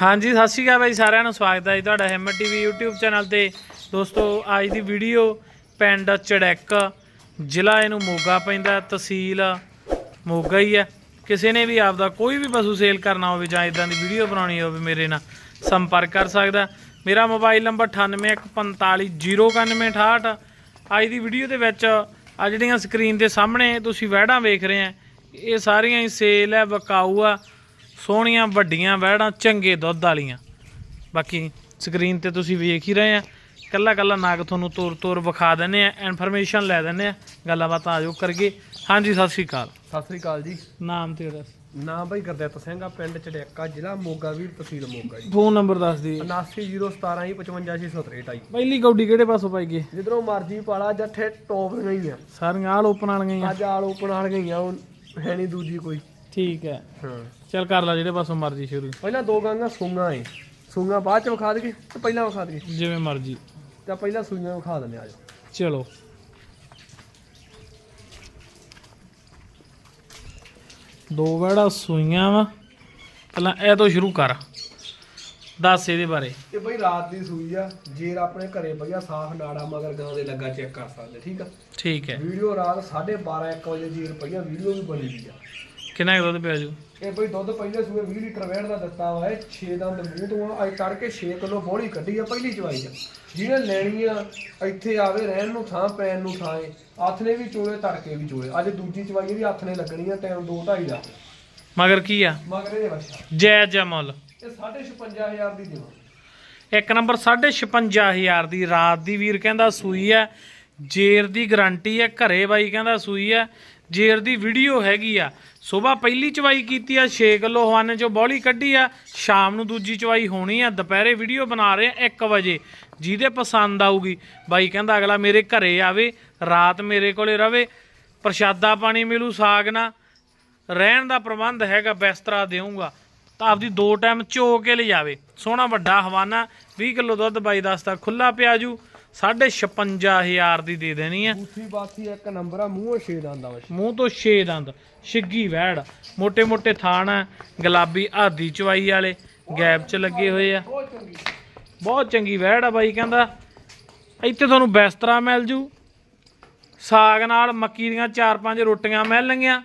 ਹਾਂਜੀ, ਸਤਿ ਸ਼੍ਰੀ ਅਕਾਲ ਬਾਈ, ਸਾਰਿਆਂ ਨੂੰ ਸਵਾਗਤ ਹੈ ਜੀ ਤੁਹਾਡਾ ਹਿੰਮਤ ਟੀਵੀ YouTube ਚੈਨਲ ਤੇ। ਦੋਸਤੋ, ਅੱਜ ਦੀ ਵੀਡੀਓ ਪਿੰਡ ਚੜੈਕ, ਜ਼ਿਲ੍ਹਾ ਇਹਨੂੰ ਮੋਗਾ ਪੈਂਦਾ, ਤਹਿਸੀਲ ਮੋਗਾ ਹੀ ਹੈ। ਕਿਸੇ ਨੇ ਵੀ ਆਪਦਾ ਕੋਈ ਵੀ ਪਸ਼ੂ ਸੇਲ ਕਰਨਾ ਹੋਵੇ ਜਾਂ ਇਦਾਂ ਦੀ ਵੀਡੀਓ ਬਣਾਉਣੀ ਹੋਵੇ ਮੇਰੇ ਨਾਲ ਸੰਪਰਕ ਕਰ ਸਕਦਾ। ਮੇਰਾ ਮੋਬਾਈਲ ਨੰਬਰ 9814509168 ਅੱਜ ਦੀ ਵੀਡੀਓ ਦੇ ਵਿੱਚ ਆ ਜਿਹੜੀਆਂ ਸਕਰੀਨ ਦੇ ਸਾਹਮਣੇ ਤੁਸੀਂ ਵਹਿੜਾਂ ਵੇਖ ਰਹੇ ਆ ਇਹ ਸਾਰੀਆਂ ਹੀ ਸੇਲ ਹੈ ਵਿਕਾਊ ਆ ਸੋਹਣੀਆਂ ਵੱਡੀਆਂ ਵਹਿੜਾਂ ਚੰਗੇ ਦੁੱਧ ਵਾਲੀਆਂ। ਬਾਕੀ ਸਕਰੀਨ ਤੇ ਤੁਸੀਂ ਵੇਖ ਹੀ ਰਹੇ ਆ। ਕੱਲਾ ਕੱਲਾ ਨਾਗ ਤੁਹਾਨੂੰ ਤੋਰ ਤੋਰ ਵਿਖਾ ਦਿੰਨੇ ਆ ਇਨਫੋਰਮੇਸ਼ਨ ਲੈ ਦਿੰਨੇ ਆ। ਗੱਲਾਂ ਬਾਤਾਂ ਆਜੋ ਕਰਗੇ ਹਾਂਜੀ ਸਤਿ ਸ਼੍ਰੀ ਅਕਾਲ। ਸਤਿ ਸ੍ਰੀ ਅਕਾਲ ਜੀ। ਨਾਮ ਤੇ ਦੱਸ। ਨਾਮ ਬਾਈ ਗੁਰਦਿੱਤ ਸਿੰਘ ਆ ਪਿੰਡ ਚੜਿਆਕਾ ਜ਼ਿਲ੍ਹਾ ਮੋਗਾ ਵੀਰ ਤਹਿਸੀਲ ਮੋਗਾ ਜੀ। ਫੋਨ ਨੰਬਰ ਦੱਸ ਦੀ। 79017 ਜੀ 55663 ਪਹਿਲੀ ਗੌਡੀ ਕਿਹੜੇ ਪਾਸੋਂ ਪਾਈ ਗਈ? ਜਿੱਧਰੋਂ ਮਰਜ਼ੀ ਪਾਲਾ ਜੱਠੇ ਟੌਪ ਦੀਆਂ ਹੀ ਆ ਸਾਰੀਆਂ ਆਲ ਓਪਨ ਵਾਲੀਆਂ ਹੀ ਆ ਅੱਜ ਆਲ ਓਪਨ ਵਾਲ ਗਈਆਂ ਉਹ ਹੈ ਨਹੀਂ ਦੂਜੀ ਕੋਈ। ਠੀਕ ਹੈ। ਹਾਂ। ਚੱਲ ਕਰ ਲੈ ਜਿਹੜੇ ਪਾਸੋਂ ਮਰਜ਼ੀ ਸ਼ੁਰੂ। ਪਹਿਲਾਂ ਦੋ ਗਾਂਗਾ ਸੂੰਗਾ ਏ। ਸੂੰਗਾ ਬਾਅਦ ਚ ਵਿਖਾ ਦਈਏ ਤੇ ਪਹਿਲਾਂ ਵਿਖਾ ਦਈਏ? ਜਿਵੇਂ ਮਰਜ਼ੀ। ਤਾਂ ਪਹਿਲਾਂ ਸੂਈਆਂ ਵਿਖਾ ਦਿੰਦੇ ਆ ਚਲੋ। ਦੋ ਵੜਾ ਸੂਈਆਂ ਵਾ। ਪਹਿਲਾਂ ਇਹ ਤੋਂ ਸ਼ੁਰੂ ਕਰ। ਦੱਸ ਇਹਦੇ ਬਾਰੇ। ਇਹ ਬਈ ਰਾਤ ਦੀ ਸੂਈ ਆ ਜੇਰ ਆਪਣੇ ਘਰੇ ਵਧੀਆ ਸਾਫ਼ ਨਾੜਾ ਮਗਰ ਗਾਂ ਦੇ ਲੱਗਾ ਚੈੱਕ ਕਰ ਸਕਦੇ ਠੀਕ ਆ? ਠੀਕ ਹੈ। ਵੀਡੀਓ ਰਾਤ 12:30 1 ਵਜੇ ਜੇਰ ਪਈਆ ਵੀਡੀਓ ਵੀ ਬਣੀ ਦੀ ਆ। ਕਿੰਨਾ ਕੁ ਦੁੱਧ ਪਿਆ ਜੂ? ਇਹ ਬਈ ਦੁੱਧ ਪਹਿਲੇ ਸੂਏ 20 ਲੀਟਰ ਵੈੜ ਦਾ ਦਿੱਤਾ ਹੋਇਆ ਹੈ 6 ਦੰਦ ਮੂੰਹ ਤੋਂ ਅੱਜ ਤੜਕੇ 6 ਕਿਲੋ ਬੋਲੀ ਕੱਢੀ ਆ ਪਹਿਲੀ ਚਵਾਈ ਆ। ਜਿਹਨੇ ਲੈਣੀ ਆ ਇੱਥੇ ਆਵੇ ਰਹਿਣ ਨੂੰ ਥਾਂ ਪੈਣ ਨੂੰ ਥਾਂ ਏ ਹੱਥ ਨੇ ਵੀ ਚੋਲੇ ਤੜਕੇ ਵੀ ਚੋਲੇ। ਅੱਜ ਦੂਜੀ ਚਵਾਈ ਵੀ ਹੱਥ ਨੇ ਲੱਗਣੀ ਆ ਟਾਈਮ 2:30 ਦਾ। ਮਗਰ ਕੀ ਆ? ਮਗਰ ਇਹਦੇ ਬੱਚਾ ਜੈ ਜੈ ਮੁੱਲ। ਇਹ 55000 ਦੀ ਦੇਵਾਂ ਇੱਕ ਨੰਬਰ 56500 ਦੀ ਰਾਤ ਦੀ ਵੀਰ ਕਹਿੰਦਾ ਸੂਈ ਹੈ, ਜੇਰ ਦੀ ਗਾਰੰਟੀ ਹੈ, ਘਰੇ ਬਾਈ ਕਹਿੰਦਾ ਸੂਈ ਹੈ, ਜੇਰ ਦੀ ਵੀਡੀਓ ਹੈਗੀ ਆ। ਸਵੇਰ ਪਹਿਲੀ ਚਵਾਈ ਕੀਤੀ ਆ 6 ਕਿਲੋ ਹਵਾਨੇ ਚੋਂ ਬੋਲੀ ਕੱਢੀ ਆ, ਸ਼ਾਮ ਨੂੰ ਦੂਜੀ ਚਵਾਈ ਹੋਣੀ ਆ, ਦੁਪਹਿਰੇ ਵੀਡੀਓ ਬਣਾ ਰਹੇ ਆ 1 ਵਜੇ, ਜਿਹਦੇ ਪਸੰਦ ਆਊਗੀ। ਬਾਈ ਕਹਿੰਦਾ ਅਗਲਾ ਮੇਰੇ ਘਰੇ ਆਵੇ, ਰਾਤ ਮੇਰੇ ਕੋਲੇ ਰਵੇ, ਪ੍ਰਸ਼ਾਦਾ ਪਾਣੀ ਮਿਲੂ ਸਾਗ ਨਾ ਰਹਿਣ ਦਾ ਪ੍ਰਬੰਧ ਹੈਗਾ, ਬਿਸਤਰਾ ਦੇਊਂਗਾ। ਤਾਂ ਆਪਦੀ ਦੋ ਟਾਈਮ ਝੋ ਕੇ ਲਿਜਾਵੇ। ਸੋਹਣਾ ਵੱਡਾ ਹਵਾਨਾ 20 ਕਿਲੋ ਦੁੱਧ ਬਾਈ ਦੱਸਦਾ ਖੁੱਲਾ ਪਿਆ ਜੂ 55000 ਦੀ ਦੇ ਦੇਣੀ ਹੈ ਉਸੀ ਬਾਤੀ ਇੱਕ ਨੰਬਰ ਆ ਮੂੰਹੋਂ ਛੇ ਦੰਦ ਆ ਮੂੰਹ ਤੋਂ ਛੇ ਦੰਦ ਛਿੱਗੀ ਵਹਿੜ ਮੋٹے ਮੋٹے ਥਾਣ ਆ ਗੁਲਾਬੀ ਆਦੀ ਚਵਾਈ ਵਾਲੇ ਗੈਪ 'ਚ ਲੱਗੇ ਹੋਏ ਆ। ਬਹੁਤ ਚੰਗੀ। ਵਹਿੜ ਆ ਬਾਈ ਕਹਿੰਦਾ। ਇੱਥੇ ਤੁਹਾਨੂੰ ਬੈਸਤਰਾ ਮਿਲ ਜੂ ਸਾਗ ਨਾਲ ਮੱਕੀ ਦੀਆਂ 4-5 ਰੋਟੀਆਂ ਮਿਲਣਗੀਆਂ।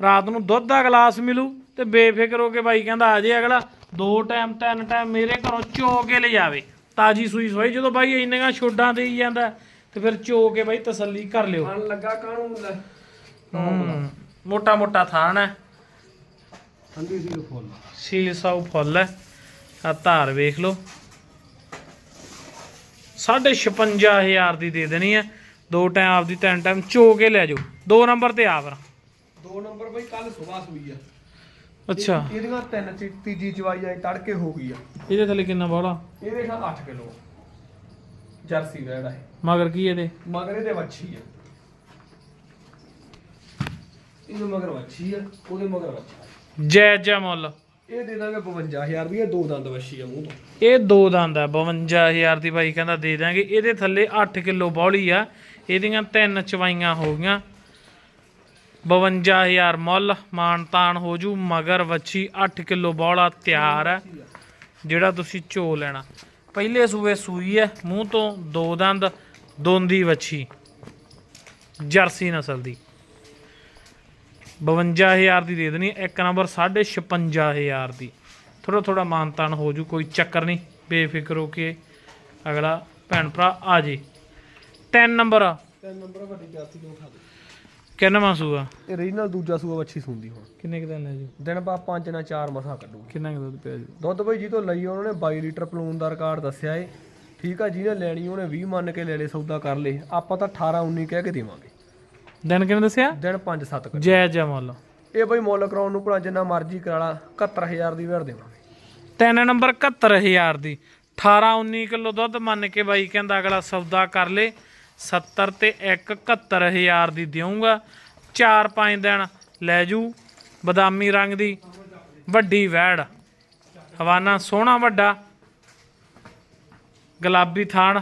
ਰਾਤ ਨੂੰ ਦੁੱਧ ਦਾ ਗਲਾਸ ਮਿਲੂ ਤੇ ਬੇਫਿਕਰ ਹੋ ਕੇ ਬਾਈ ਕਹਿੰਦਾ ਆ ਜੇ ਅਗਲਾ ਦੋ ਟਾਈਮ ਤਿੰਨ ਟਾਈਮ ਮੇਰੇ ਘਰੋਂ ਚੋ ਕੇ ਲੈ ਜਾਵੇ। ਤਾਜੀ ਸੂਈ ਸੋਈ ਜਦੋਂ ਬਾਈ ਇੰਨੀਆਂ ਛੋਡਾਂ ਦੇ ਹੀ ਜਾਂਦਾ ਤੇ ਫਿਰ ਚੋ ਕੇ ਬਾਈ ਤਸੱਲੀ ਕਰ ਲਿਓ। ਖਾਣ ਲੱਗਾ ਕਾਹਨੂੰ ਲੈ ਮੋਟਾ ਮੋਟਾ ਥਾਣ ਹੈ। ਠੰਡੀ ਸੀ ਫੁੱਲ। ਸੀਲ ਸਾਊ ਫੁੱਲ ਹੈ। ਆ ਧਾਰ ਵੇਖ ਲਓ। 55000 ਦੀ ਦੇ ਦੇਣੀ ਹੈ। ਦੋ ਟਾਈਮ ਆਪਦੀ ਤਿੰਨ ਟਾਈਮ ਚੋ ਕੇ ਲੈ ਜਾਓ। ਦੋ ਨੰਬਰ ਤੇ ਆ ਫਿਰ। ਦੋ ਨੰਬਰ ਬਈ ਕੱਲ ਸਵੇਰ ਸੂਈ ਆ। ਅੱਛਾ। ਇਹਦੀਆਂ ਤਿੰਨ ਚੀ- ਤੀਜੀ ਚਵਾਈ ਆ ਤੜਕੇ ਹੋ ਗਈ ਆ। ਇਹਦੇ ਥੱਲੇ ਕਿੰਨਾ ਬੋਲਾ? ਇਹਦੇ ਨਾਲ 8 ਕਿਲੋ ਜਰਸੀ ਵੈੜਾ ਹੈ ਮਗਰ ਕੀ ਇਹਦੇ? ਮਗਰ ਇਹਦੇ ਵੱਛੀ ਆ। ਇਹਨੂੰ ਮਗਰ ਵੱਛੀ ਆ ਉਹਦੇ ਮਗਰ ਵੱਛਾ। ਜੈ ਜੈ ਮੁੱਲ। ਇਹ ਦੇ ਦਾਂਗੇ 52000 ਵੀ ਇਹ ਦੋ ਦੰਦ ਵੱਛੀ ਆ ਮੂੰਹ ਤੋਂ। ਇਹ ਦੋ ਦੰਦ ਆ 52000 ਦੀ ਬਾਈ ਕਹਿੰਦਾ ਦੇ ਦਾਂਗੇ। ਇਹਦੇ ਥੱਲੇ 8 ਕਿਲੋ ਬੌਲੀ ਆ। ਇਹਦੀਆਂ ਤਿੰਨ ਚਵਾਈਆਂ ਹੋ ਗਈਆਂ। 52000 ਮੁੱਲ ਮਾਨਤਾਨ ਹੋ ਜੂ, ਮਗਰ ਵੱਛੀ 8 ਕਿਲੋ ਬੌਲਾ ਤਿਆਰ ਹੈ, ਜਿਹੜਾ ਤੁਸੀਂ ਚੋ ਲੈਣਾ। ਪਹਿਲੇ ਸੂਏ ਸੂਈ ਹੈ, ਮੂੰਹ ਤੋਂ ਦੋ ਦੰਦ, ਦੋਂਦੀ ਵੱਛੀ, ਜਰਸੀ ਨਸਲ ਦੀ। 52000 ਦੀ ਦੇ ਦੇਣੀ, ਇੱਕ ਨੰਬਰ 56500 ਦੀ। ਥੋੜਾ ਥੋੜਾ ਮਾਨਤਾਨ ਹੋ ਜੂ, ਕੋਈ ਚੱਕਰ ਨਹੀਂ, ਬੇਫਿਕਰ ਹੋ ਕੇ ਅਗਲਾ ਭੈਣ ਭਰਾ ਆ ਜੇ। ਤਿੰਨ ਨੰਬਰ। ਤਿੰਨ ਨੰਬਰ ਵੱਡੀ ਜਰਸੀ ਤੋਂ ਉਠਾ ਦੇ। ਕਿੰਨਵਾਂ ਸੂਆ? ਇਹ ਰੀਜਨਲ ਦੂਜਾ ਸੂਆ ਵੱਛੀ ਸੁੰਦੀ ਹੁਣ। ਕਿੰਨੇ ਕੁ ਦਿਨ ਹੈ ਜੀ? ਦਿਨ ਬਾ ਪੰਜ ਨਾ ਚਾਰ ਮਸਾ ਕੱਢੂ। ਕਿੰਨਾ ਕੁ ਦੁੱਧ ਪਿਆ ਜੀ? ਦੁੱਧ ਬਈ ਜੀ ਤੋਂ ਲਈ ਉਹਨਾਂ ਨੇ 22 ਲੀਟਰ ਪਲੂਨ ਦਾ ਰਿਕਾਰਡ ਦੱਸਿਆ ਏ। ਠੀਕ ਆ ਜਿਹਨੇ ਲੈਣੀ ਉਹਨੇ 20 ਮੰਨ ਕੇ ਲੈ ਲੇ ਸੌਦਾ ਕਰ ਲੇ ਆਪਾਂ ਤਾਂ 18 19 ਕਹਿ ਕੇ ਦੇਵਾਂਗੇ। ਦਿਨ ਕਿੰਨੇ ਦੱਸਿਆ? ਦਿਨ 5 7 ਕਰ ਜੈ ਜੈ ਮੁੱਲ। ਇਹ ਬਈ ਮੁੱਲ ਕਰਾਉਣ ਨੂੰ ਭਲਾ ਜਿੰਨਾ ਮਰਜ਼ੀ ਕਰਾ ਲਾ 71000 ਦੀ ਵੇੜ ਦੇਵਾਂਗੇ। ਤਿੰਨ ਨੰਬਰ 71000 ਦੀ। 18 19 ਕਿਲੋ ਦੁੱਧ ਮੰਨ ਕੇ ਬਾਈ ਕਹਿੰਦਾ ਅਗਲਾ ਸੌਦਾ ਕਰ ਲੇ। 70 ਤੇ 1 71000 ਦੀ ਦੇਵਾਂਗਾ 4-5 ਦਿਨ ਲੈ ਜੂ ਬਦਾਮੀ ਰੰਗ ਦੀ। ਵੱਡੀ ਵੈੜ। ਹਵਾਨਾ ਸੋਹਣਾ ਵੱਡਾ। ਗੁਲਾਬੀ ਥਾਣ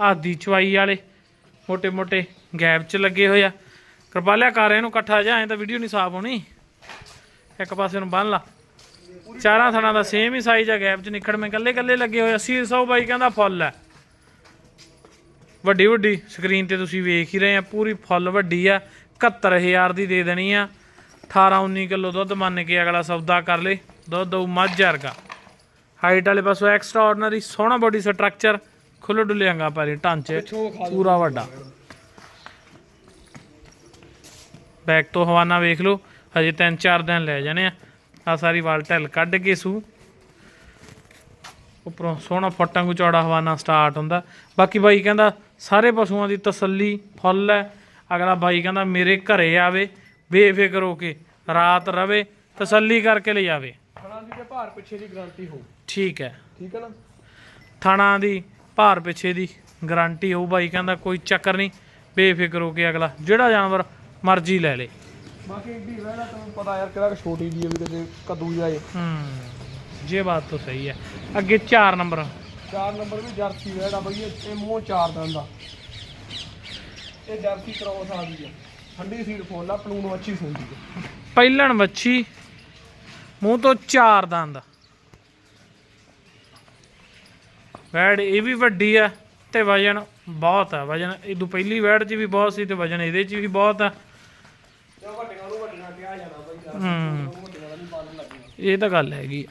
ਆਦੀ ਚਵਾਈ ਵਾਲੇ। ਮੋਟੇ ਮੋਟੇ ਗੈਪ 'ਚ ਲੱਗੇ ਹੋਏ ਆ। ਕਿਰਪਾਲਿਆ ਕਰ ਇਹਨੂੰ ਇਕੱਠਾ ਜਾ ਐਂ ਤਾਂ ਵੀਡੀਓ ਨਹੀਂ ਸਾਫ਼ ਹੋਣੀ। ਇੱਕ ਪਾਸੇ ਨੂੰ ਬੰਨ ਲਾ। ਚਾਰਾਂ ਥਣਾ ਦਾ ਸੇਮ ਹੀ ਸਾਈਜ਼ ਆ, ਗੈਪ 'ਚ ਨਿਕੜ ਮੈਂ ਕੱਲੇ ਕੱਲੇ ਲੱਗੇ ਹੋਏ 80 100 ਬਾਈ ਕਹਿੰਦਾ ਫੁੱਲ ਹੈ। ਵੱਡੀ ਵੱਡੀ ਸਕਰੀਨ ਤੇ ਤੁਸੀਂ ਵੇਖ ਹੀ ਰਹੇ ਆ ਪੂਰੀ ਫੁੱਲ ਵੱਡੀ ਆ 71000 ਦੀ ਦੇ ਦੇਣੀ ਆ। 18 19 ਕਿਲੋ ਦੁੱਧ ਮੰਨ ਕੇ ਅਗਲਾ ਸੌਦਾ ਕਰ ਲੇ ਦੁੱਧ ਦਊ ਮੱਝ ਵਰਗਾ। ਹਾਈਟ ਵਾਲੇ ਪਾਸੋਂ ਐਕਸਟਰਾ ਆਰਡੀਨਰੀ ਸੋਹਣਾ ਬੋਡੀ ਸਟਰਕਚਰ ਖੁੱਲੇ ਡੁੱਲੇ ਅੰਗਾ ਪਾਰੀ ਢਾਂਚੇ। ਪੂਰਾ ਵੱਡਾ। ਬੈਕ ਤੋਂ ਹਵਾਨਾ ਵੇਖ ਲਓ ਹਜੇ 3-4 ਦਿਨ ਲੈ ਜਾਣੇ ਆ। ਆ ਸਾਰੀ ਵਾਲ ਢਿੱਲ ਕੱਢ ਕੇ ਸੂ। ਉੱਪਰੋਂ ਸੋਹਣਾ ਫੁੱਟਾਂ ਕੋ ਚੌੜਾ ਹਵਾਨਾ ਸਟਾਰਟ ਹੁੰਦਾ। ਬਾਕੀ ਬਾਈ ਕਹਿੰਦਾ ਸਾਰੇ ਪਸ਼ੂਆਂ ਦੀ ਤਸੱਲੀ ਫੁੱਲ ਹੈ। ਅਗਲਾ ਬਾਈ ਕਹਿੰਦਾ ਮੇਰੇ ਘਰੇ ਆਵੇ ਬੇਫਿਕਰ ਹੋ ਕੇ ਰਾਤ ਰਵੇ ਤਸੱਲੀ ਕਰਕੇ ਲੈ ਜਾਵੇ ਖਾਣਾ ਦੀ ਤੇ ਭਾਰ ਪਿੱਛੇ ਦੀ ਗਾਰੰਟੀ ਹੋ ਠੀਕ ਹੈ। ਠੀਕ ਹੈ ਨਾ? ਥਾਣਾ ਦੀ ਭਾਰ ਪਿੱਛੇ ਦੀ ਗਾਰੰਟੀ ਹੋਊ। ਬਾਈ ਕਹਿੰਦਾ ਕੋਈ ਚੱਕਰ ਨਹੀਂ ਬੇਫਿਕਰ ਹੋ ਕੇ ਅਗਲਾ ਜਿਹੜਾ ਜਾਨਵਰ ਮਰਜ਼ੀ ਲੈ ਲੇ। ਬਾਕੀ ਏਡੀ ਵਹਿਣਾ ਤੁਹਾਨੂੰ ਪਤਾ ਯਾਰ ਕਿਹੜਾ ਛੋਟੀ ਜੀ ਵੀ ਕਿਤੇ ਕਦੂ ਜਾਏ। ਹੂੰ ਇਹ ਬਾਤ ਤਾਂ ਸਹੀ ਹੈ। ਅੱਗੇ 4 ਨੰਬਰ। ਚਾਰ ਨੰਬਰ ਵੀ ਜਰਸੀ ਵਹਿੜਾ ਬਈ ਇਹ ਇਹ ਮੂੰਹ ਚਾਰ ਦੰਦ ਦਾ ਇਹ ਜਰਸੀ ਕ੍ਰੋਸ ਆ ਗਈ ਹੈ ਠੰਡੀ ਸੀਡ ਫੁੱਲ ਆ ਪਲੂਨ ਅੱਛੀ ਸੁਣਦੀ ਹੈ ਪਹਿਲਣ ਵੱਛੀ ਮੂੰਹ ਤੋਂ ਚਾਰ ਦੰਦ। ਵੈੜ ਇਹ ਵੀ ਵੱਡੀ ਆ ਤੇ ਵਜਨ ਬਹੁਤ ਆ। ਵਜਨ ਇਦੋਂ ਪਹਿਲੀ ਵੈੜ 'ਚ ਵੀ ਬਹੁਤ ਸੀ ਤੇ ਵਜਨ ਇਹਦੇ 'ਚ ਵੀ ਬਹੁਤ ਆ। ਤੇ ਵੱਡੀਆਂ ਨੂੰ ਵੱਡੀਆਂ ਕਿਹਾ ਬਈ ਇਹ ਤਾਂ ਗੱਲ ਹੈਗੀ ਆ।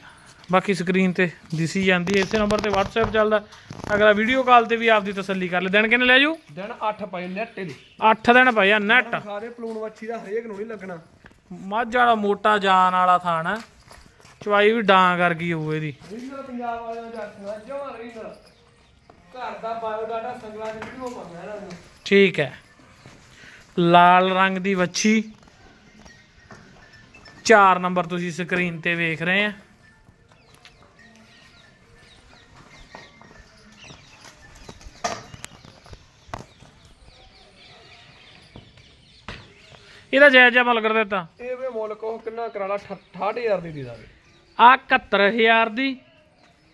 ਬਾਕੀ ਸਕਰੀਨ ਤੇ ਦਿਸੀ ਜਾਂਦੀ ਹੈ। ਇਸੇ ਨੰਬਰ ਤੇ WhatsApp ਚੱਲਦਾ। ਅਗਲਾ ਵੀਡੀਓ ਕਾਲ ਤੇ ਵੀ ਆਪਦੀ ਤਸੱਲੀ ਕਰ ਲੈ। ਦਿਨ ਕਿੰਨੇ ਲੈ ਜੂ ਦਿਨ 8 ਪਏ ਨੈਟ ਦੇ 8 ਦਿਨ ਪਏ ਆ ਨੈਟ ਸਾਰੇ ਪਲੂਨ ਵੱਛੀ ਦਾ ਹਰੇਕ ਨੂੰ ਨਹੀਂ ਲੱਗਣਾ। ਮੱਝ ਵਾਲਾ ਮੋਟਾ ਜਾਨ ਵਾਲਾ ਥਾਣ ਚਵਾਈ ਵੀ ਡਾਂ ਕਰ ਗਈ ਪੰਜਾਬ ਵਾਲਿਆਂ ਦਾ ਜਰਸੀਆਂ ਜਮਾਂ ਰੀਜਨਲ ਘਰ ਦਾ ਬਾਇਓਡਾਟਾ ਸੰਗਲਾ ਦੀ ਵੀਡੀਓ ਪਾਉਂਦਾ ਇਹਨਾਂ ਨੂੰ। ਠੀਕ ਹੈ। ਲਾਲ ਰੰਗ ਦੀ ਵੱਛੀ। 4 ਨੰਬਰ ਤੁਸੀਂ ਸਕਰੀਨ ਤੇ ਵੇਖ ਰਹੇ ਆ। ਇਹਦਾ ਜਾਇਜ਼ਾ ਮੁੱਲ ਕਰ ਦਿੱਤਾ ਇਹ ਵੇ ਮੁੱਲ ਉਹ ਕਿੰਨਾ ਕਰਾਲਾ 68000 ਦੀ ਦੇ ਦਾਂਗੇ। ਆ 71000 ਦੀ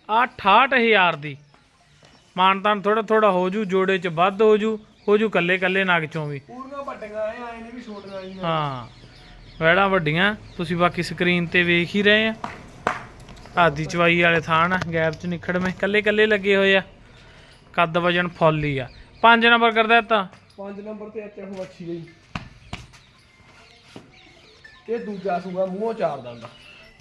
ਆ 68000 ਦੀ। ਮਾਨਤਾਨ ਥੋੜਾ ਥੋੜਾ ਹੋ ਜੂ ਜੋੜੇ ਚ ਵੱਧ ਹੋ ਜੂ ਹੋ ਜੂ ਕੱਲੇ ਕੱਲੇ ਨਗ ਚੋਂ ਵੀ। ਪੂਰੀਆਂ ਵੱਡੀਆਂ ਐ ਆਏ ਨੇ ਵੀ ਛੋਟੀਆਂ ਆਈਆਂ ਹਾਂ ਵੈੜਾਂ ਵੱਡੀਆਂ ਤੁਸੀਂ ਬਾਕੀ ਸਕਰੀਨ ਤੇ ਵੇਖ ਹੀ ਰਹੇ ਆ। ਆਦੀ ਚਵਾਈ ਵਾਲੇ ਆ ਗੈਪ ਚ ਨਿਖੜਵੇਂ ਕੱਲੇ ਕੱਲੇ ਲੱਗੇ ਹੋਏ ਆ। ਕੱਦ ਵਜਨ ਫੁੱਲ ਹੀ ਆ। 5 ਨੰਬਰ ਕਰ ਦਿੱਤਾ 5 ਨੰਬਰ ਤੇ ਐਚ ਐਫ ਅੱਛੀ ਗਈ ਇਹ ਦੂਜਾ ਸੂਗਾ ਮੂੰਹੋਂ ਚਾਰ ਦੰਦ।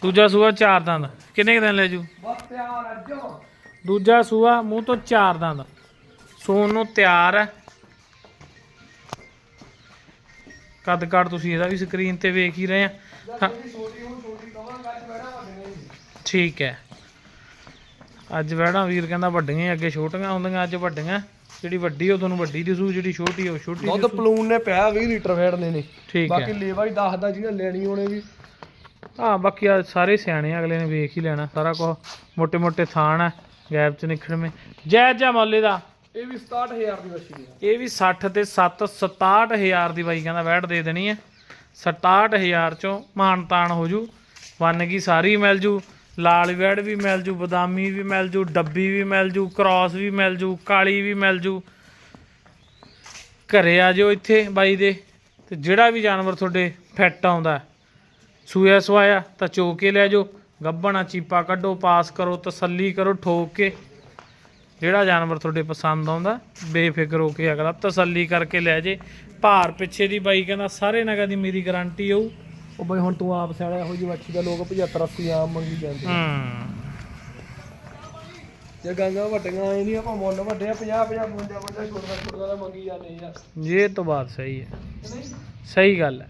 ਦੂਜਾ ਸੂਆ ਚਾਰ ਦੰਦ। ਕਿੰਨੇ ਕੁ ਦਿਨ ਲੈ ਜੂ? ਬਸ ਪਿਆਰ ਅੱਜੋ। ਦੂਜਾ ਸੂਆ ਮੂੰਹ ਤੋਂ ਚਾਰ ਦੰਦ। ਸੂਣ ਨੂੰ ਤਿਆਰ ਹੈ ਕੱਦ ਕਾਠ ਤੁਸੀਂ ਇਹਦਾ ਵੀ ਸਕਰੀਨ ਤੇ ਵੇਖ ਹੀ ਰਹੇ ਆ। ਜਿਹੜੀ ਛੋਟੀ ਹੁਣ ਛੋਟੀ ਠੀਕ ਹੈ। ਅੱਜ ਵੈੜਾਂ ਵੀਰ ਕਹਿੰਦਾ ਵੱਡੀਆਂ ਹੀ ਅੱਗੇ ਛੋਟੀਆਂ ਹੁੰਦੀਆਂ ਅੱਜ ਵੱਡੀਆਂ। ਜਿਹੜੀ ਵੱਡੀ ਉਹ ਤੁਹਾਨੂੰ ਵੱਡੀ ਦਿਸੂ ਜਿਹੜੀ ਛੋਟੀ ਉਹ ਛੋਟੀ ਦੁੱਧ ਦਿਸੂ। ਪਲੂਨ ਨੇ ਪਿਆ 20 ਲੀਟਰ ਫੇੜਨੇ ਨੇ ਠੀਕ ਬਾਕੀ ਲੇਵਾ ਹੀ ਦੱਸਦਾ ਜਿਹਨੇ ਲੈਣੀ ਹੋਣੇ ਵੀ। ਹਾਂ ਬਾਕੀ ਆ ਸਾਰੇ ਸਿਆਣੇ ਅਗਲੇ ਨੇ ਵੇਖ ਹੀ ਲੈਣਾ। ਸਾਰਾ ਕੁਝ ਮੋٹے ਮੋٹے ਥਾਣ ਆ ਗੈਪ ਚ ਨਿਖੜਵੇਂ। ਜੈ ਜੈ ਮੌਲੇ ਦਾ। ਇਹ ਵੀ 67000 ਦੀ ਮੱਛੀ ਹੈ ਇਹ ਵੀ 60 ਤੇ 7 67000 ਦੀ ਬਾਈ ਕਹਿੰਦਾ ਵੈਟ ਦੇ ਦੇਣੀ ਹੈ 67000 ਚੋਂ ਮਾਨ ਤਾਨ ਹੋ ਜੂ। ਵੰਨ ਕੀ ਸਾਰੀ ਮਿਲ ਜੂ। ਲਾਲ ਵੈੜ ਵੀ ਮਿਲ ਜੂ, ਬਦਾਮੀ ਵੀ ਮਿਲ ਜੂ, ਡੱਬੀ ਵੀ ਮਿਲ ਜੂ, ਕ੍ਰਾਸ ਵੀ ਮਿਲ ਜੂ, ਕਾਲੀ ਵੀ ਮਿਲ ਜੂ। ਘਰੇ ਆ ਜਾਓ ਇੱਥੇ ਬਾਈ ਦੇ, ਤੇ ਜਿਹੜਾ ਵੀ ਜਾਨਵਰ ਤੁਹਾਡੇ ਫਿੱਟ ਆਉਂਦਾ ਸੂਆ ਸਵਾਇਆ ਤਾਂ ਚੋ ਕੇ ਲੈ ਜਾਓ ਗੱਬਣਾ ਚੀਪਾ ਕੱਢੋ, ਪਾਸ ਕਰੋ, ਤਸੱਲੀ ਕਰੋ, ਠੋਕ ਕੇ। ਜਿਹੜਾ ਜਾਨਵਰ ਤੁਹਾਡੇ ਪਸੰਦ ਆਉਂਦਾ, ਬੇਫਿਕਰ ਹੋ ਕੇ ਅਗਲਾ ਤਸੱਲੀ ਕਰਕੇ ਲੈ ਜੇ। ਭਾਰ ਪਿੱਛੇ ਦੀ ਬਾਈ ਕਹਿੰਦਾ, ਸਾਰੇ ਨਗਾਂ ਦੀ ਮੇਰੀ ਗਾਰੰਟੀ ਹੋਊ ਉਹ ਬਈ ਹੁਣ ਤੂੰ ਆਪ ਸਿਆਣਾ ਇਹੋ ਜਿਹੀ ਮੱਛੀ ਦਾ ਲੋਕ 75 80 ਆਮ ਮੰਗੀ ਜਾਂਦੇ ਹੂੰ। ਜੇ ਗਾਂਗਾ ਵੱਡੀਆਂ ਆਏ ਨਹੀਂ ਆਪਾਂ ਮੁੱਲ ਵੱਡੇ ਆ 50 50 55 55 ਛੋਟਾ ਛੋਟਾ ਦਾ ਮੰਗੀ ਜਾਂਦੇ ਯਾਰ ਇਹ ਤਾਂ ਬਾਤ ਸਹੀ ਹੈ। ਸਹੀ ਗੱਲ ਹੈ।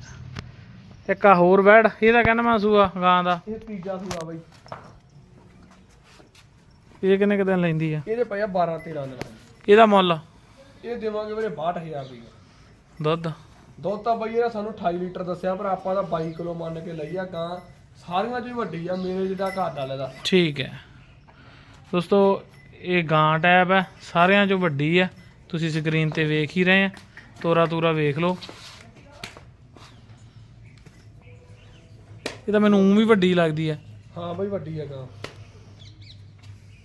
ਇੱਕ ਆ ਹੋਰ ਵੈੜ ਇਹਦਾ ਕਹਿੰਦਾ ਮੈਂ ਸੂਆ ਗਾਂ ਦਾ। ਇਹ ਤੀਜਾ ਸੂਆ ਬਈ। ਇਹ ਕਿੰਨੇ ਕੁ ਦਿਨ ਲੈਂਦੀ ਆ? ਇਹਦੇ ਪਏ ਆ 12 13 ਦਿਨ। ਇਹਦਾ ਮੁੱਲ? ਇਹ ਦੇਵਾਂਗੇ ਵੀਰੇ 62000 ਦੀ ਦੁੱਧ? ਦੁੱਧ ਤਾਂ ਬਈ ਇਹਦਾ ਸਾਨੂੰ 28 ਲੀਟਰ ਦੱਸਿਆ ਪਰ ਆਪਾਂ ਤਾਂ 22 ਕਿਲੋ ਮੰਨ ਕੇ ਲਈ ਆ ਗਾਂ ਸਾਰੀਆਂ ਚੋਂ ਵੱਡੀ ਆ ਮੇਰੇ ਜਿਹੜਾ ਘਰ ਦਾ। ਲੈਦਾ ਠੀਕ ਹੈ। ਦੋਸਤੋ ਇਹ ਗਾਂ ਟੈਬ ਹੈ ਸਾਰਿਆਂ ਚੋਂ ਵੱਡੀ ਹੈ ਤੁਸੀਂ ਸਕਰੀਨ ਤੇ ਵੇਖ ਹੀ ਰਹੇ ਆ। ਤੋਰਾ ਤੂਰਾ ਵੇਖ ਲਓ। ਇਹ ਤਾਂ ਮੈਨੂੰ ਊਂ ਵੀ ਵੱਡੀ ਲੱਗਦੀ ਹੈ। ਹਾਂ ਬਈ ਵੱਡੀ ਆ ਗਾਂ।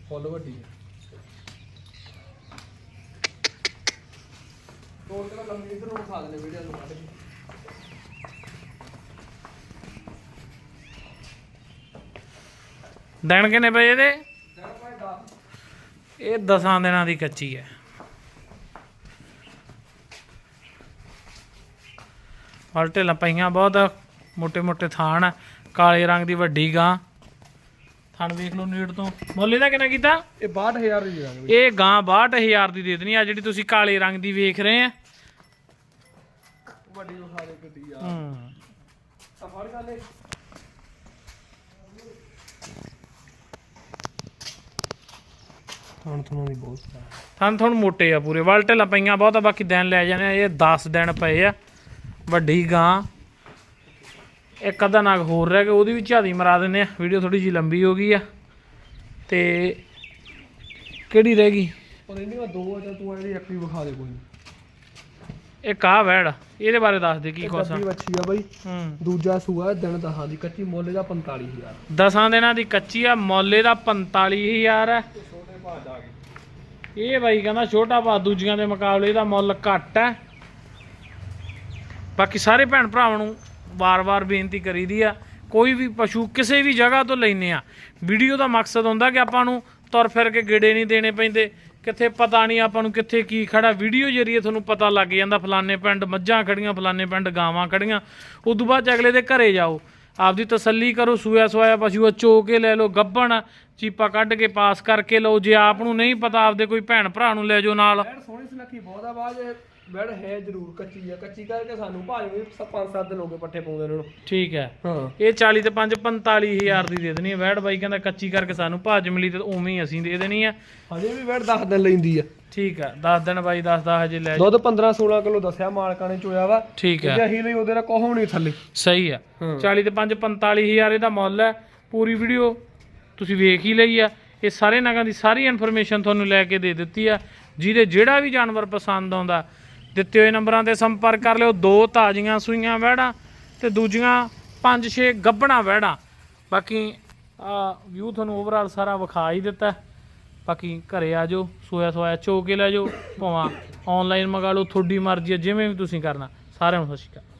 ਫੁੱਲ ਵੱਡੀ ਆ। ਕੋਲ ਕੇ। ਦਿਨ ਕਿੰਨੇ ਪਏ ਇਹਦੇ? ਇਹ 10 ਦਿਨਾਂ ਦੀ ਕੱਚੀ ਹੈ। ਪਲਟੇ ਲਪਈਆਂ ਬਹੁਤ ਮੋਟੇ ਮੋਟੇ ਥਾਣ ਕਾਲੇ ਰੰਗ ਦੀ ਵੱਡੀ ਗਾਂ। ਥਣ ਵੇਖ ਲਓ ਨੇੜ ਤੋਂ। ਮੁੱਲ ਦਾ ਕਿੰਨਾ ਕੀਤਾ? ਇਹ 62000 ਦੀ ਇਹ ਗਾਂ 62000 ਦੀ ਦੇ ਦੇਣੀ ਆ ਜਿਹੜੀ ਤੁਸੀਂ ਕਾਲੇ ਰੰਗ ਦੀ ਵੇਖ ਰਹੇ ਆ। ਹੂੰ। ਫੜ ਗੱਲ ਹੁਣ ਤੁਹਾਨੂੰ ਦੀ ਬਹੁਤ ਥਣ ਥਣ ਮੋਟੇ ਆ ਪੂਰੇ ਵਲਟੇ ਲਪਈਆਂ ਬਹੁਤ ਆ ਬਾਕੀ ਦਿਨ ਲੈ ਜਾਣੇ ਆ ਇਹ 10 ਦਿਨ ਪਏ ਆ। ਵੱਡੀ ਗਾਂ। ਇੱਕ ਅੱਧਾ ਨਗ ਹੋਰ ਰਹਿ ਗਿਆ ਉਹਦੀ ਵੀ ਝਾਦੀ ਮਰਾ ਦਿੰਨੇ ਆ ਵੀਡੀਓ ਥੋੜੀ ਜੀ ਲੰਬੀ ਹੋ ਗਈ ਆ। ਤੇ ਕਿਹੜੀ ਰਹਿ ਗਈ? ਪਰ ਇਹਦੀਆਂ ਦੋ ਆ ਤੂੰ ਇਹਦੀ ਇੱਕ ਹੀ ਵਿਖਾ ਦੇ ਕੋਈ ਇੱਕ ਆ ਵੈੜ ਇਹਦੇ ਬਾਰੇ ਦੱਸ ਦੇ ਕੀ ਆ। ਕੱਪੀ ਵੱਛੀ ਆ ਬਾਈ। ਹੂੰ। ਦੂਜਾ ਸੂਆ ਦਿਨ ਦਹਾਂ ਦੀ ਕੱਚੀ ਮੁੱਲ ਦਾ 45000 ਦਸਾਂ ਦਿਨਾਂ ਦੀ ਕੱਚੀ ਆ ਮੌਲੇ ਦਾ 45000 ਹੈ ਛੋਟੇ ਭਾਜ ਆ। ਗਏ ਇਹ ਬਾਈ ਕਹਿੰਦਾ ਛੋਟਾ ਭਾ ਦੂਜੀਆਂ ਦੇ ਮੁਕਾਬਲੇ ਇਹਦਾ ਮੁੱਲ ਘੱਟ ਹੈ ਬਾਕੀ ਸਾਰੇ ਭੈਣ ਭਰਾਵਾਂ ਨੂੰ ਵਾਰ-ਵਾਰ ਬੇਨਤੀ ਕਰੀਦੀ ਆ ਕੋਈ ਵੀ ਪਸ਼ੂ ਕਿਸੇ ਵੀ ਜਗ੍ਹਾ ਤੋਂ ਲੈਨੇ ਆ। ਵੀਡੀਓ ਦਾ ਮਕਸਦ ਹੁੰਦਾ ਕਿ ਆਪਾਂ ਨੂੰ ਤੁਰ ਫਿਰ ਕੇ ਗੇੜੇ ਨਹੀਂ ਦੇਣੇ ਪੈਂਦੇ ਕਿੱਥੇ ਪਤਾ ਨਹੀਂ ਆਪਾਂ ਨੂੰ ਕਿੱਥੇ ਕੀ ਖੜਾ। ਵੀਡੀਓ ਜਰੀਏ ਤੁਹਾਨੂੰ ਪਤਾ ਲੱਗ ਜਾਂਦਾ, ਫਲਾਣੇ ਪਿੰਡ ਮੱਝਾਂ ਖੜੀਆਂ, ਫਲਾਣੇ ਪਿੰਡ ਗਾਵਾਂ ਖੜੀਆਂ। ਉਦੋਂ ਬਾਅਦ 'ਚ ਅਗਲੇ ਦੇ ਘਰੇ ਜਾਓ। ਆਪਦੀ ਤਸੱਲੀ ਕਰੋ ਸੂਆ ਸਵਾਇਆ ਪਸ਼ੂ ਚੋ ਕੇ ਲੈ ਲਓ ਗੱਭਣ ਚੀਪਾ ਕੱਢ ਕੇ ਪਾਸ ਕਰਕੇ ਲਓ। ਜੇ ਆਪ ਨੂੰ ਨਹੀਂ ਪਤਾ, ਆਪਦੇ ਕੋਈ ਭੈਣ ਭਰਾ ਨੂੰ ਲੈ ਜਾਓ ਨਾਲ। ਸੋਹਣੀ ਸੁਨੱਖੀ, ਬਹੁਤ ਆ ਬੈੜ ਹੈ ਜ਼ਰੂਰ ਕੱਚੀ ਆ। ਕੱਚੀ ਕਰਕੇ ਸਾਨੂੰ ਭਾਜ ਵੀ 5-7 ਦਿਨ ਹੋ ਗਏ ਪੱਠੇ ਪਾਉਂਦੇ ਇਹਨਾਂ ਨੂੰ। ਠੀਕ ਹੈ। ਹਾਂ। ਇਹ 40 ਤੇ 5 45000 ਦੀ ਦੇ ਦੇਣੀ ਹੈ। ਵੈੜ ਬਾਈ ਕਹਿੰਦਾ ਕੱਚੀ ਕਰਕੇ ਸਾਨੂੰ ਭਾਜ ਮਿਲੀ ਤੇ ਉਵੇਂ ਹੀ ਅਸੀਂ ਦੇ ਦੇਣੀ ਆ ਹਜੇ ਵੀ ਬੈੜ 10 ਦਿਨ ਲੈਂਦੀ ਆ। ਠੀਕ ਹੈ। 10 ਦਿਨ ਬਾਈ ਦੱਸਦਾ ਹਜੇ ਲੈ। ਦੁੱਧ 15-16 ਕਿਲੋ ਦੱਸਿਆ ਮਾਲਕਾਂ ਨੇ ਚੋਇਆ ਵਾ। ਠੀਕ ਹੈ। ਜੇ ਅਸੀਂ ਲਈ ਉਹਦੇ ਨਾਲ ਕੋਹ ਨਹੀਂ ਥੱਲੇ। ਸਹੀ ਆ ਹਾਂ। 40 ਤੇ 5 45000 ਇਹਦਾ ਮੁੱਲ ਹੈ। ਪੂਰੀ ਵੀਡੀਓ ਤੁਸੀਂ ਵੇਖ ਹੀ ਲਈ ਆ। ਇਹ ਸਾਰੇ ਨਗਾਂ ਦੀ ਸਾਰੀ ਇਨਫੋਰਮੇਸ਼ਨ ਤੁਹਾਨੂੰ ਲੈ ਕੇ ਦੇ ਦਿੱਤੀ ਆ। ਜਿਹਦੇ ਜਿਹੜਾ ਵੀ ਜਾਨਵਰ ਪਸੰਦ ਆਉਂਦਾ ਦਿੱਤੇ ਹੋਏ ਨੰਬਰਾਂ ਤੇ ਸੰਪਰਕ ਕਰ ਲਿਓ। ਦੋ ਤਾਜ਼ੀਆਂ ਸੂਈਆਂ ਵਹਿੜਾਂ ਤੇ ਦੂਜੀਆਂ 5-6 ਗੱਭਣਾ ਵਹਿੜਾਂ। ਬਾਕੀ ਵਿਊ ਤੁਹਾਨੂੰ ਓਵਰਆਲ ਸਾਰਾ ਵਿਖਾ ਹੀ ਦਿੱਤਾ। ਬਾਕੀ ਘਰੇ ਆ ਜਾਓ, ਸੋਇਆ ਸੋਇਆ ਚੋ ਕੇ ਲੈ ਜਾਓ, ਭਾਵੇਂ ਆਨਲਾਈਨ ਮੰਗਾ ਲਓ, ਤੁਹਾਡੀ ਮਰਜ਼ੀ ਹੈ, ਜਿਵੇਂ ਵੀ ਤੁਸੀਂ ਕਰਨਾ। ਸਾਰਿਆਂ ਨੂੰ ਸਤਿ ਸ਼੍ਰੀ ਅਕਾਲ।